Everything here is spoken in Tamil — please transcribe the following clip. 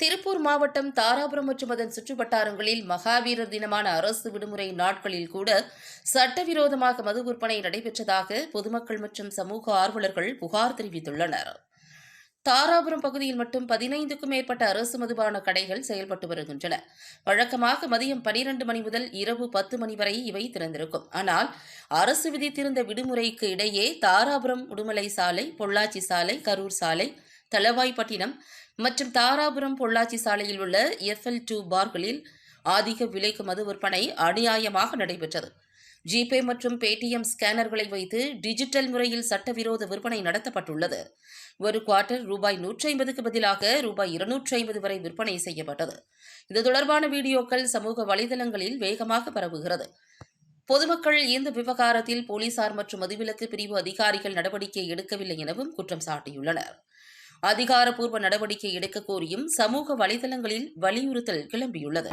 திருப்பூர் மாவட்டம் தாராபுரம் மற்றும் அதன் சுற்றுவட்டாரங்களில் மகாவீரர் தினமான அரசு விடுமுறை நாட்களில் கூட சட்டவிரோதமாக மது விற்பனை நடைபெற்றதாக பொதுமக்கள் மற்றும் சமூக ஆர்வலர்கள் புகார் தெரிவித்துள்ளனர். தாராபுரம் பகுதியில் மட்டும் பதினைந்துக்கும் மேற்பட்ட அரசு மதுபான கடைகள் செயல்பட்டு வருகின்றன. வழக்கமாக மதியம் பனிரெண்டு மணி முதல் இரவு பத்து மணி வரை இவை திறந்திருக்கும். ஆனால் அரசு விதித்திருந்த விடுமுறைக்கு இடையே தாராபுரம் உடுமலை சாலை பொள்ளாச்சி சாலை கரூர் சாலை தளவாய்ப்பட்டினம் மற்றும் தாராபுரம் பொள்ளாச்சி சாலையில் உள்ள எஃப்எல் டூ பார்களில் அதிக விலைக்கு மது விற்பனை அநியாயமாக நடைபெற்றது. ஜிபே மற்றும் பேடிஎம் ஸ்கேனர்களை வைத்து டிஜிட்டல் முறையில் சட்டவிரோத விற்பனை நடத்தப்பட்டுள்ளது. ஒரு குவார்ட்டர் ரூபாய் நூற்றி ஐம்பதுக்கு பதிலாக ரூபாய் இருநூற்றி ஐம்பது வரை விற்பனை செய்யப்பட்டது. இது தொடர்பான வீடியோக்கள் சமூக வலைதளங்களில் வேகமாக பரவுகிறது. பொதுமக்கள் இந்த விவகாரத்தில் போலீசார் மற்றும் மதுவிலக்கு பிரிவு அதிகாரிகள் நடவடிக்கை எடுக்கவில்லை எனவும் குற்றம் சாட்டியுள்ளனர். அதிகாரப்பூர்வ நடவடிக்கை எடுக்க கோரியும் சமூக வலைதளங்களில் வலியுறுத்தல் கிளம்பியுள்ளது.